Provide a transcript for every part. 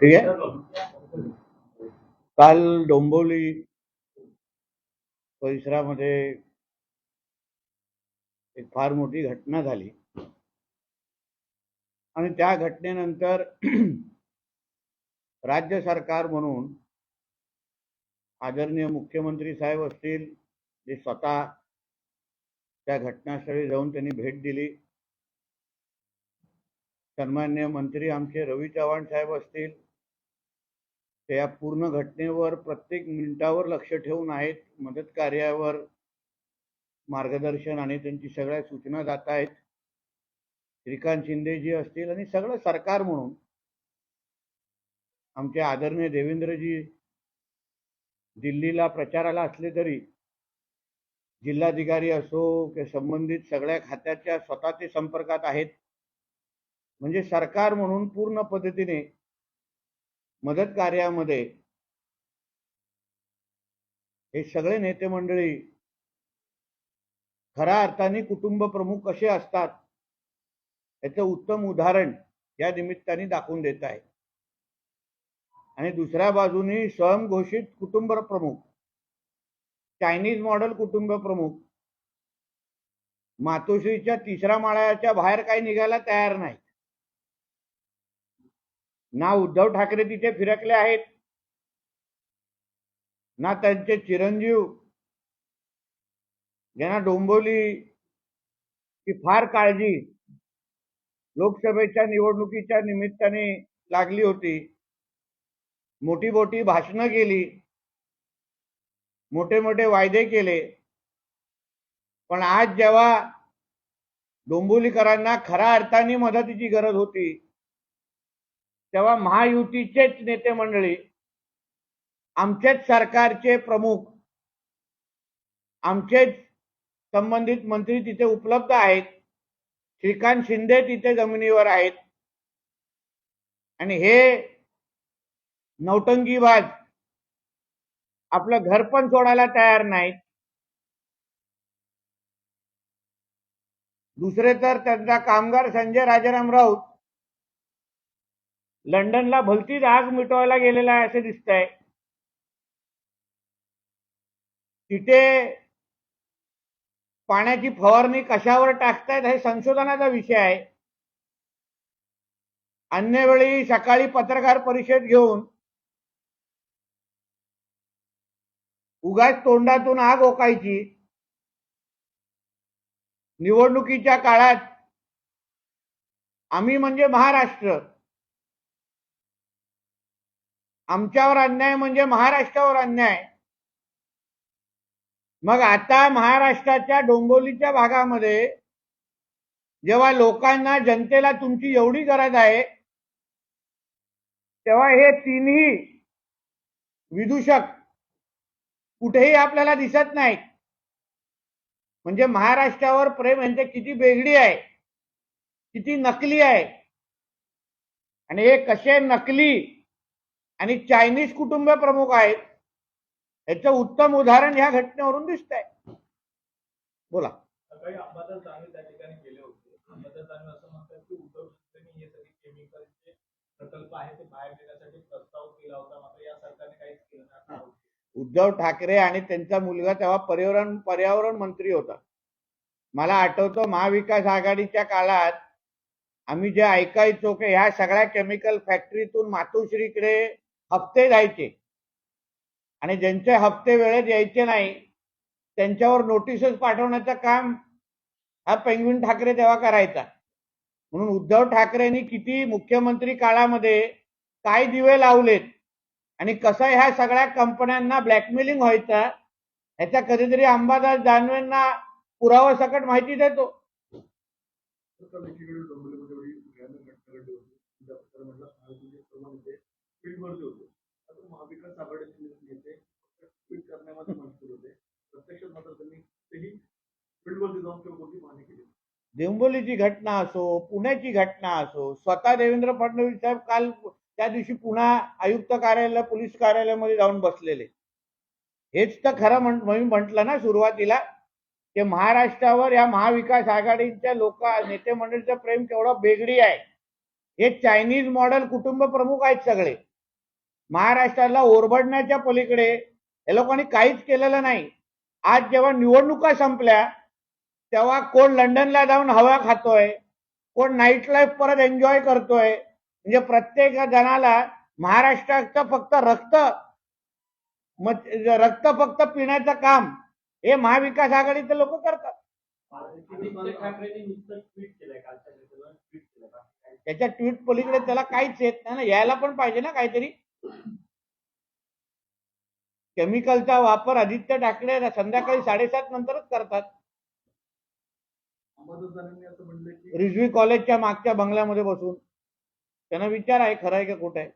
ठीक आहे. काल डोंबोली परिसरामध्ये एक फार मोठी घटना झाली. आणि त्या घटनेनंतर राज्य सरकार म्हणून आदरणीय मुख्यमंत्री साहेब असतील जे स्वतः त्या घटनास्थळी जाऊन त्यांनी भेट दिली. सन्मान्य मंत्री आमचे रवी चव्हाण साहेब असतील. ते या पूर्ण घटनेवर प्रत्येक मिनिटावर लक्ष ठेवून आहेत. मदत कार्यावर मार्गदर्शन आणि त्यांची सगळ्या सूचना जात आहेत. श्रीकांत शिंदेजी असतील आणि सगळं सरकार म्हणून आमचे आदरणीय देवेंद्रजी दिल्लीला प्रचाराला असले तरी जिल्हाधिकारी असो की संबंधित सगळ्या खात्याच्या स्वतः ते संपर्कात आहेत. म्हणजे सरकार म्हणून पूर्ण पद्धतीने मदत कार्यामध्ये हे सगळे नेते मंडळी खऱ्या अर्थाने कुटुंब प्रमुख कसे असतात याचं उत्तम उदाहरण या निमित्ताने दाखवून देत आहे. आणि दुसऱ्या बाजूनी स्वयंघोषित कुटुंब प्रमुख चायनीज मॉडेल कुटुंब प्रमुख. मातोश्रीच्या तिसऱ्या माळ्याच्या बाहेर काही निघायला तयार नाही. ना उद्धव ठाकरे तिथे फिरकले आहेत. ना त्यांचे चिरंजीव. ज्यांना डोंबोली ची फार काळजी लोकसभेच्या निवडणुकीच्या निमित्ताने लागली होती. मोठी मोठी भाषणं केली. मोठे मोठे वायदे केले. पण आज जेव्हा डोंबिवलीकरांना खऱ्या अर्थाने मदतीची गरज होती तेव्हा महायुतीचेच नेते मंडळी आमचेच सरकारचे प्रमुख आमचेच संबंधित मंत्री तिथे उपलब्ध आहेत. श्रीकांत शिंदे तिथे जमिनीवर आहेत. आणि हे नौटंगीबाज आपलं घर पण सोडायला तयार नाहीत. दुसरे तर त्यांचा कामगार संजय राजाराम राऊत लंडनला भलतीच आग मिटवायला गेलेला आहे असे दिसत आहे तिथे पाण्याची फवारणी कशावर टाकतायत हे संशोधनाचा विषय आहे. अन्य वेळी सकाळी पत्रकार परिषद घेऊन उगाच तोंडातून आग ओकायची. निवडणुकीच्या काळात आम्ही म्हणजे महाराष्ट्र. आमच्यावर अन्याय म्हणजे महाराष्ट्रावर अन्याय. मग आता महाराष्ट्राच्या डोंबोलीच्या भागामध्ये जेव्हा लोकांना जनतेला तुमची एवढी गरज आहे तेव्हा हे तिन्ही विदूषक कुठेही आपल्याला दिसत नाहीत म्हणजे महाराष्ट्रावर प्रेम यांचे किती बेगडी आहे. किती नकली आहे. आणि हे कसे नकली आणि चायनीज कुटुंब प्रमुख आहेत याचं उत्तम उदाहरण ह्या घटनेवरून दिसत आहे बोला प्रकल्प आहे ते बाहेर नेण्यासाठी प्रस्ताव केला होता. मात्र या सरकारने काहीच केलं नाही. उद्धव ठाकरे आणि त्यांचा मुलगा तेव्हा पर्यावरण पर्यावरण मंत्री होता. मला आठवतं महाविकास आघाडीच्या काळात आम्ही जे ऐकायचो की ह्या सगळ्या केमिकल फॅक्टरीतून मातोश्रीकडे हप्ते जायचे. आणि ज्यांचे हप्ते वेळेत यायचे नाही त्यांच्यावर नोटीसेस पाठवण्याचं काम हा पेंगवीन ठाकरे तेव्हा करायचा. म्हणून उद्धव ठाकरेंनी किती मुख्यमंत्री काळामध्ये काय दिवे लावलेत आणि कसं ह्या सगळ्या कंपन्यांना ब्लॅकमेलिंग व्हायचं ह्याचा कधीतरी अंबादास दानवेंना पुरावा सकट माहिती देतो. डोंबिवलीची घटना असो पुण्याची घटना असो स्वतः देवेंद्र फडणवीस साहेब काल त्या दिवशी पुन्हा आयुक्त कार्यालय पोलीस कार्यालयामध्ये जाऊन बसलेले. हेच तर खरं म्हण मी म्हटलं ना सुरुवातीला की महाराष्ट्रावर या महाविकास आघाडीच्या लोक नेते मंडळीचं प्रेम केवढं बेगडी आहे. हे चायनीज मॉडेल कुटुंब प्रमुख आहेत सगळे. महाराष्ट्राला ओरबडण्याच्या पलीकडे या लोकांनी काहीच केलेलं नाही. आज जेव्हा निवडणुका संपल्या तेव्हा कोण लंडनला जाऊन हवा खातोय कोण नाईट लाईफ परत एन्जॉय करतोय म्हणजे प्रत्येक जणाला महाराष्ट्राचं फक्त रक्त रक्त फक्त पिण्याचं काम हे महाविकास आघाडीचे लोक करतात. त्याच्या ट्विट पलीकडे त्याला काहीच येत नाही ना. यायला पण पाहिजे ना काहीतरी. केमिकलचा वापर आदित्य ठाकरे संध्याकाळी साडेसात नंतरच करतात. रिजवी कॉलेजच्या मागच्या बंगल्यामध्ये बसून. त्यांना विचार आहे खरं आहे का खोटं आहे?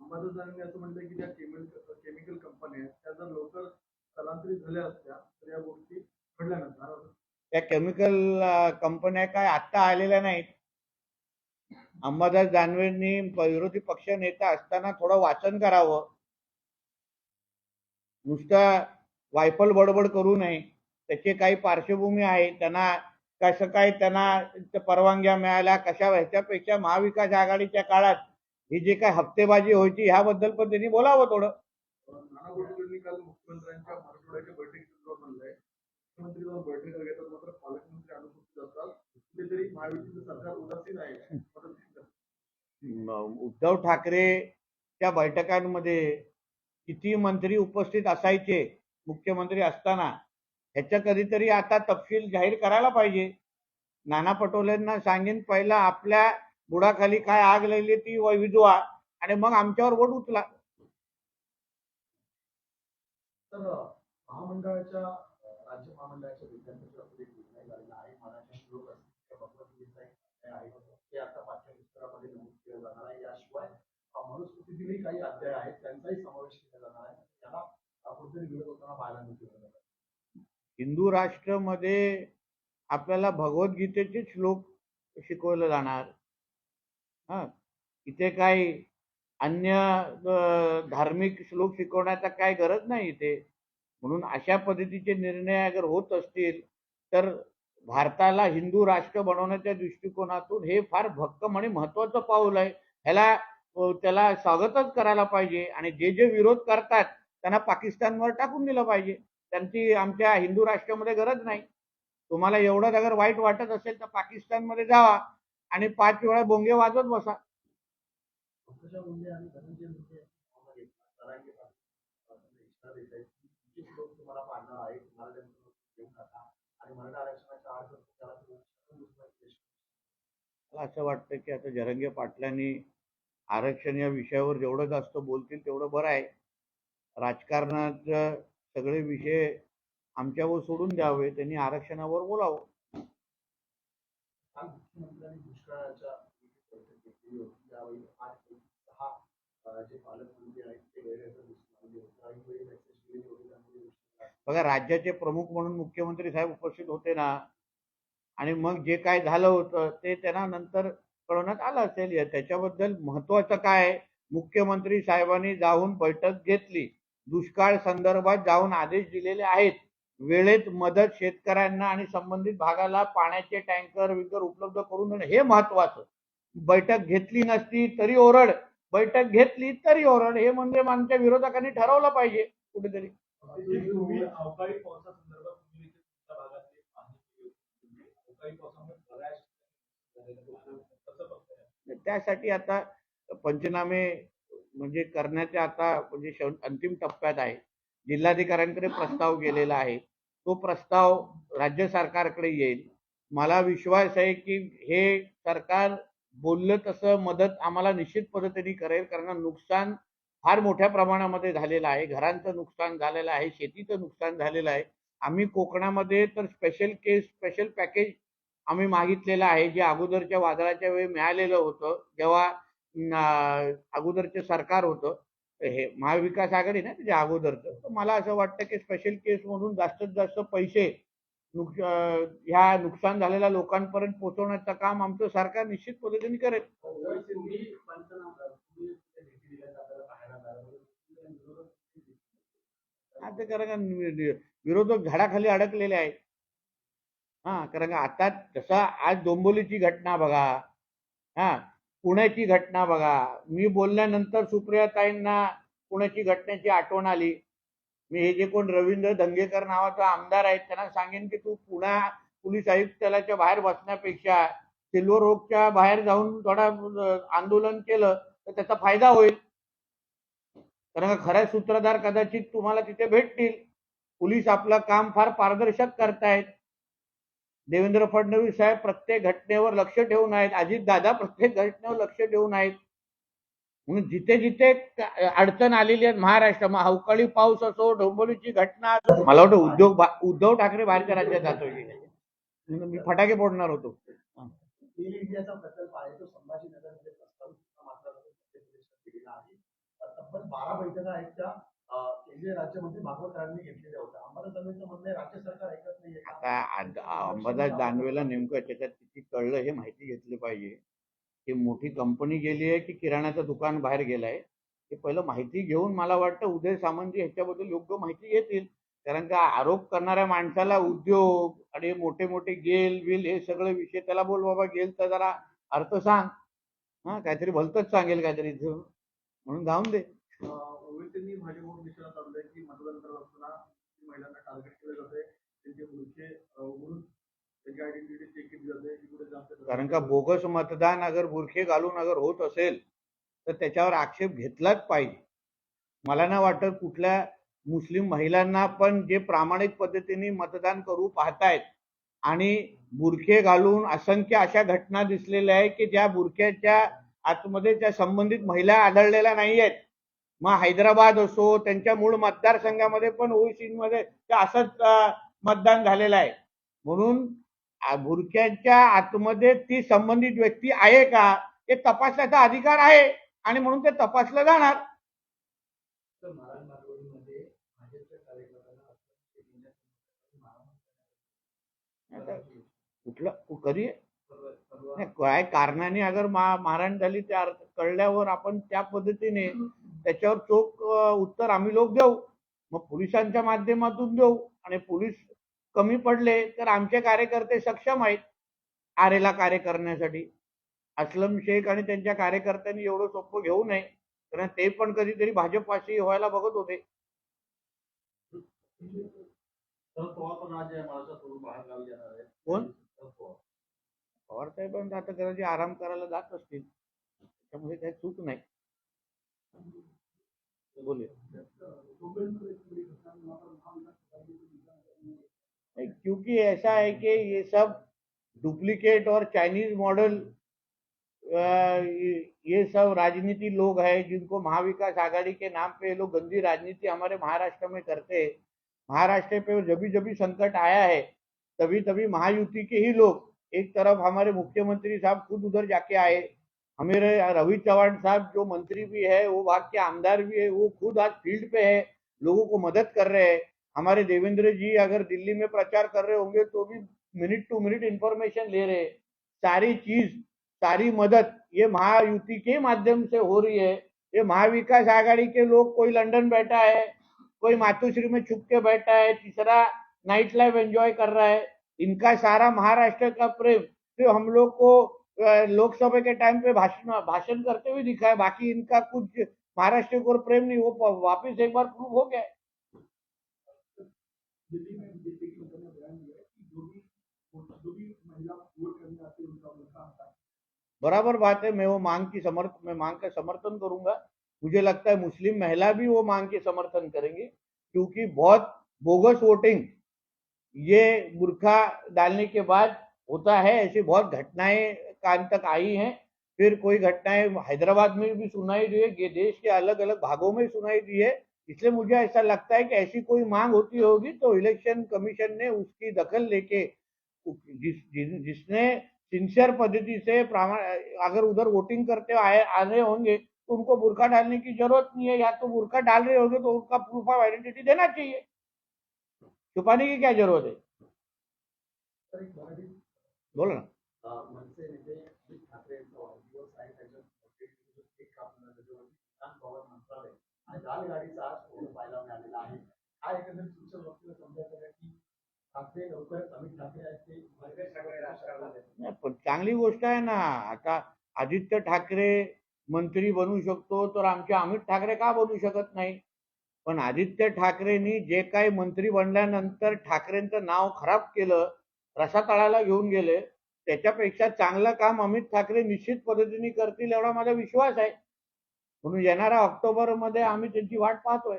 अंबादासांनी असं की ज्या केमिकल कंपन्या आहेत त्या जर लवकर स्थलांतरित झाल्या असत्या तर या गोष्टी घडल्या नसणार. त्या केमिकल कंपन्या काय? आत्ता आलेल्या नाहीत. अंबादास दानवेंनी विरोधी पक्ष नेता असताना थोडं वाचन करावं. नुसतं वायफल बडबड करू नये. त्याची काही पार्श्वभूमी आहे. त्यांना कसं काय त्यांना त्या परवानग्या मिळाल्या कशा ह्याच्यापेक्षा महाविकास आघाडीच्या काळात ही जी काय हप्तेबाजी व्हायची ह्याबद्दल पण त्यांनी बोलावं थोडं. उद्धव ठाकरेच्या बैठकांमध्ये किती मंत्री उपस्थित असायचे मुख्यमंत्री असताना? ह्याच्या कधीतरी आता तपशील जाहीर करायला पाहिजे. नाना पटोलेंना सांगेन पहिला आपल्या बुडाखाली काय आग लागली ती व- विजवा आणि मग आमच्यावर वोट उचला. तर महामंडळाच्या राज्य महामंडळाच्या विद्यार्थ्यांच्या बाबतीत निर्णय झालेला आहे. मराठी श्लोक ते आता पाठ्यपुस्तकामध्ये नमूद केलं जाणार आहे. याशिवाय अ, मनुस्मृतीतीलही काही अध्याय आहेत त्यांचाही समावेश केला जाणार आहे. त्याला अ, कुठेतरी विरोध होताना पाहायला मिळतो हिंदू राष्ट्रमध्ये आपल्याला भगवद्गीतेचे श्लोक शिकवलं जाणार. हा इथे काही अन्य धार्मिक श्लोक शिकवण्याचा काय गरज नाही इथे. म्हणून अशा पद्धतीचे निर्णय अगर होत असतील तर भारताला हिंदू राष्ट्र बनवण्याच्या दृष्टिकोनातून हे फार भक्कम आणि महत्वाचं पाऊल आहे. ह्याला त्याला स्वागतच करायला पाहिजे आणि जे जे विरोध करतात त्यांना पाकिस्तानवर टाकून दिलं पाहिजे. त्यांची आमच्या हिंदू राष्ट्रामध्ये गरज नाही. तुम्हाला एवढं अगर वाईट वाटत असेल तर पाकिस्तानमध्ये जावा आणि पाच वेळा बोंगे वाजवत बसा. मला असं वाटतं की आता जरंगे पाटलांनी आरक्षण या विषयावर जेवढं जास्त बोलतील तेवढं बरं आहे. राजकारणाचं सगळे विषय आमच्यावर सोडून द्यावे त्यांनी आरक्षणावर बोलावं. बघा राज्याचे प्रमुख म्हणून मुख्यमंत्री साहेब उपस्थित होते ना आणि मग जे काय झालं होतं ते त्यांना नंतर कळवण्यात आलं असेल. त्याच्याबद्दल महत्वाचं काय? मुख्यमंत्री साहेबांनी जाऊन बैठक घेतली. दुष्काळ संदर्भात जाऊन आदेश दिलेले आहेत. वेळेत मदत शेतकऱ्यांना आणि संबंधित भागाला पाण्याचे टँकर विकर उपलब्ध करून देणं हे महत्वाचं बैठक घेतली नसती तरी ओरड. बैठक घेतली तरी ओरड हे म्हणजे आमच्या विरोधकांनी ठरवलं पाहिजे. कुठेतरी. त्यासाठी आता पंचनामे म्हणजे करण्याचे आता म्हणजे अंतिम टप्प्यात आहे. जिल्हाधिकाऱ्यांकडे प्रस्ताव गेलेला आहे. तो प्रस्ताव राज्य सरकारकडे येईल. मला विश्वास आहे की हे सरकार बोललं तसं मदत आम्हाला निश्चित पद्धतीने करेल. कारण नुकसान फार मोठ्या प्रमाणामध्ये झालेलं आहे. घरांचं नुकसान झालेलं आहे. शेतीचं नुकसान झालेलं आहे. आम्ही कोकणामध्ये तर स्पेशल केस स्पेशल पॅकेज आम्ही मागितलेलं आहे. जे अगोदरच्या वादळाच्या वेळी मिळालेलं होतं. जेव्हा अगोदरचे सरकार होतं हे महाविकास आघाडी ना त्याच्या अगोदरचं. तर मला असं वाटतं की स्पेशल केस म्हणून जास्तीत जास्त पैसे नुक ह्या नुकसान झालेल्या लोकांपर्यंत पोहोचवण्याचं काम आमचं सरकार निश्चित पद्धतीने करेल. आता कारण का विरोधक झाडाखाली अडकलेले आहेत. हा कारण का आता जसा आज डोंबोलीची घटना बघा. हा पुण्याची घटना बघा. मी बोलल्यानंतर सुप्रियाताईंना पुण्याची घटनेची आठवण आली. मी हे जे कोण रवींद्र दंगेकर नावाचा आमदार आहेत त्यांना सांगेन की तू पुणा पोलीस आयुक्तालयाच्या बाहेर बसण्यापेक्षा सिल्वर रोगच्या बाहेर जाऊन थोडा आंदोलन केलं तर त्याचा फायदा होईल. कारण का खऱ्या सूत्रधार कदाचित तुम्हाला तिथे भेटतील. पोलीस आपलं काम फार पारदर्शक करतायत. देवेंद्र फडणवीस साहेब प्रत्येक घटनेवर लक्ष ठेवून आहेत. अजित दादा प्रत्येक घटनेवर लक्ष ठेवून आहेत. म्हणून जिथे जिथे अडचण आलेली आहे महाराष्ट्रामध्ये अवकाळी पाऊस असो डोंबोलीची घटना असो मला वाटतं उद्योग उद्धव ठाकरे बाहेरच्या राज्यात जातोय. म्हणून मी फटाके फोडणार होतो. बारा बैठका आहेत त्या. अं, केंद्रीय राज्यमंत्री भागवतरावांनी घेतलेल्या होत्या. अंबादास दानवेंचं म्हणणं आहे राज्य सरकार ऐकत नाहीये आता अंबादास दानवेला नेमकं त्याच्यात किती कळलं हे माहिती घेतली पाहिजे. की मोठी कंपनी गेली आहे की किराण्याचं दुकान बाहेर गेलंय हे पहिलं माहिती घेऊन मला वाटतं उदय सामंत ह्याच्याबद्दल योग्य माहिती घेतील. कारण का आरोप करणाऱ्या माणसाला उद्योग आणि मोठे मोठे गेल बिल हे सगळे विषय त्याला बोल बाबा गेल तर जरा अर्थ सांग. हा काहीतरी भलतच सांगेल काहीतरी इथं. म्हणून जाऊन दे. ओवेसींनी भाजपवर निशाणा चाललंय की मतदान करत असताना महिलांना टार्गेट केलं जाते त्यांचे पुढचे उघडून त्यांची आयडेंटिटी चेक केली जाते. कुठे कारण का बोगस मतदान अगर बुरखे घालून अगर होत असेल तर त्याच्यावर आक्षेप घेतलाच पाहिजे. मला ना वाटत कुठल्या मुस्लिम महिलांना पण जे प्रामाणिक पद्धतीने मतदान करू पाहतायत आणि बुरखे घालून असंख्य अशा घटना दिसलेल्या आहे की ज्या बुरख्याच्या आतमध्ये त्या संबंधित महिला आढळलेल्या नाही आहेत मग हैदराबाद असो त्यांच्या मूळ मतदारसंघामध्ये पण ओईसीमध्ये असंच मतदान झालेलं आहे. म्हणून बुरख्यांच्या आतमध्ये ती संबंधित व्यक्ती आहे का हे तपासण्याचा अधिकार आहे आणि म्हणून ते तपासलं जाणार. कुठलं कधी? काय कारणाने अगर मा- मारहाण झाली त्या अर्थ कळल्यावर आपण त्या पद्धतीने त्याच्यावर चोख उत्तर आम्ही लोक देऊ. मग पोलिसांच्या माध्यमातून देऊ. आणि पोलीस कमी पडले तर आमचे कार्यकर्ते सक्षम आहेत आरेला कार्य करण्यासाठी. अस्लम शेख आणि त्यांच्या कार्यकर्त्यांनी एवढं सोपं घेऊ नये. कारण ते पण कधीतरी भाजपपाशी व्हायला बघत होते. कोण? पवार पवार साहेब आता कदाचित आराम करायला जात असतील. त्यामुळे काही चूक नाही. नहीं, क्योंकि ऐसा है कि ये सब डुप्लीकेट और चाइनीज़ मॉडल ये सब राजनीति लोग हैं जिनको महाविकास आघाड़ी के नाम पे ये लोग गंदी राजनीति हमारे महाराष्ट्र में करते हैं। महाराष्ट्र पे जब जब संकट आया है तभी तभी महायुति के ही लोग एक तरफ़ हमारे मुख्यमंत्री साहब खुद उधर जाके आए हमारे रवि चौहान साहब जो मंत्री भी है, वो भाग के आमदार भी है, वो खुद आज फ़ील्ड पे है, लोगों को मदद कर रहे हैं। हमारे देवेंद्र जी अगर दिल्ली में प्रचार कर रहे होंगे तो भी मिनट टू मिनट इंफॉर्मेशन ले रहे सारी चीज़, सारी मदद, ये महायुति के माध्यम से हो रही है। ये महाविकास आघाड़ी के लोग, कोई लंदन बैठा है, कोई मातुश्री में छुप के बैठा है, तीसरा नाइट लाइफ एंजॉय कर रहा है। इनका सारा महाराष्ट्र का प्रेम, जो हम लोग को लोकसभा के टाइम पे भाषण भाषण करते हुए दिखा है। बाकी इनका कुछ महाराष्ट्र को प्रेम नहीं वो वापस एक बार प्रूव हो गया बराबर बात है मैं वो मांग की समर्थ मैं मांग का समर्थन करूँगा। मुझे लगता है मुस्लिम महिला भी वो मांग के समर्थन करेंगे क्योंकि बहुत बोगस वोटिंग ये बुरखा डालने के बाद होता है। ऐसी बहुत घटनाएँ कान तक आई हैं। फिर कोई घटनाएँ हैदराबाद में भी सुनाई दी है देश के अलग अलग भागों में सुनाई दी है। इसलिए मुझे ऐसा लगता है कि ऐसी कोई मांग होती होगी तो इलेक्शन कमीशन ने उसकी दखल लेके जिस, जिस जिसने सिंसियर पद्धति से अगर उधर वोटिंग करते आए आ रहे होंगे तो उनको बुरका डालने की ज़रूरत नहीं है। या तो बुरका डाल रहे होंगे तो उनका प्रूफ ऑफ़ आइडेंटिटी देना चाहिए। छुपाने की क्या ज़रूरत है? बोलो ना। मनसे नेते उद्धव ठाकरे यांचा वाढदिवस आहे. त्याच्यात एक कापलं त्याच्यावरती म्हणजे किसान पवार मंत्रालय आणि लालगाडीचा आज फोटो पाहायला मिळालेला आहे. हा एकंदरीत तुमच्या बाबतीत समजायचं की ठाकरे लवकरच अमित ठाकरे आहेत ते पण चांगली गोष्ट आहे ना. आता आदित्य ठाकरे मंत्री बनू शकतो तर आमचे अमित ठाकरे का बनू शकत नाही? पण आदित्य ठाकरेंनी जे काही मंत्री बनल्यानंतर ठाकरेंचं नाव खराब केलं रसातळाला घेऊन गेले. त्याच्यापेक्षा चांगलं काम अमित ठाकरे निश्चित पद्धतीने करतील एवढा माझा विश्वास आहे. म्हणून येणाऱ्या ऑक्टोबरमध्ये आम्ही त्यांची वाट पाहतोय.